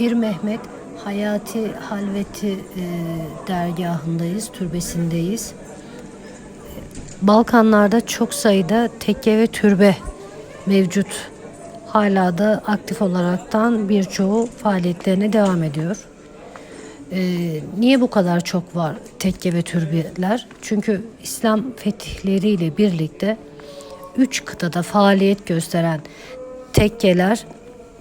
Pir Mehmet Hayati Halveti e, dergahındayız, türbesindeyiz. Balkanlarda çok sayıda tekke ve türbe mevcut. Hala da aktif olaraktan birçoğu faaliyetlerine devam ediyor. Ee, niye bu kadar çok var tekke ve türbeler? Çünkü İslam fetihleriyle birlikte üç kıtada faaliyet gösteren tekkeler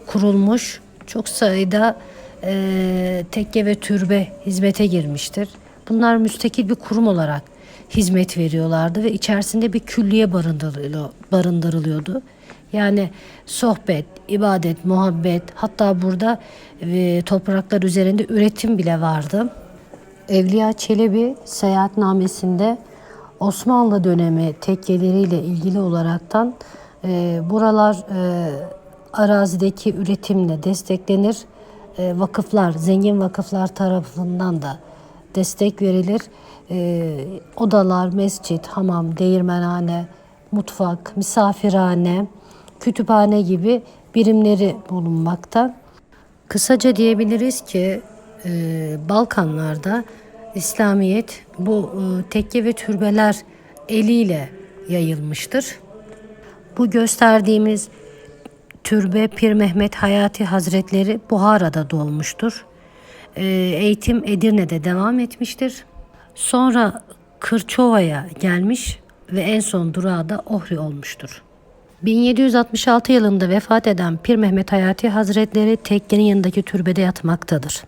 kurulmuş. Çok sayıda e, tekke ve türbe hizmete girmiştir. Bunlar müstakil bir kurum olarak hizmet veriyorlardı ve içerisinde bir külliye barındırılıyor- barındırılıyordu. Yani sohbet, ibadet, muhabbet hatta burada e, topraklar üzerinde üretim bile vardı. Evliya Çelebi seyahatnamesinde Osmanlı dönemi tekkeleriyle ilgili olaraktan e, buralar e, arazideki üretimle desteklenir. E, vakıflar, zengin vakıflar tarafından da destek verilir. E, odalar, mescit, hamam, değirmenhane, mutfak, misafirhane, kütüphane gibi birimleri bulunmakta. Kısaca diyebiliriz ki e, Balkanlarda İslamiyet bu tekke ve türbeler eliyle yayılmıştır. Bu gösterdiğimiz türbe Pir Mehmet Hayati Hazretleri Buhara'da doğmuştur. E, eğitim Edirne'de devam etmiştir. Sonra Kırçova'ya gelmiş ve en son durağı da Ohri olmuştur. 1766 yılında vefat eden Pir Mehmet Hayati Hazretleri tekkenin yanındaki türbede yatmaktadır.